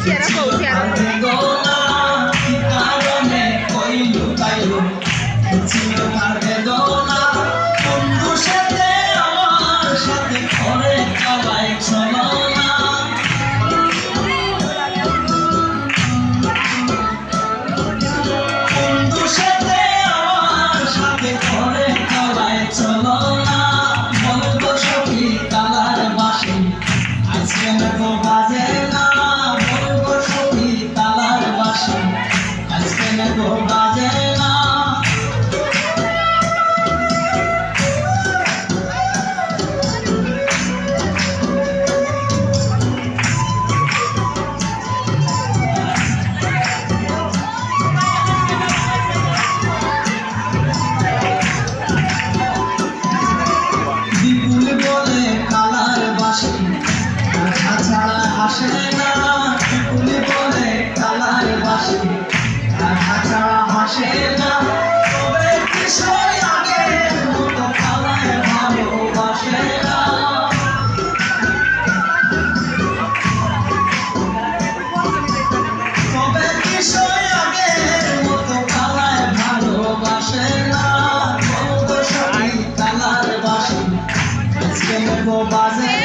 quisiera pausar. হাসলে না ফুলে বলে কালার বাসে। কাঁথা ছাড়া হাসে না, তবে কিশোর আগে, মতো কালার ভালোবাসে না। তবে কিশোর আগে, মতো কালার ভালোবাসে না। কালার বাসে। বাজে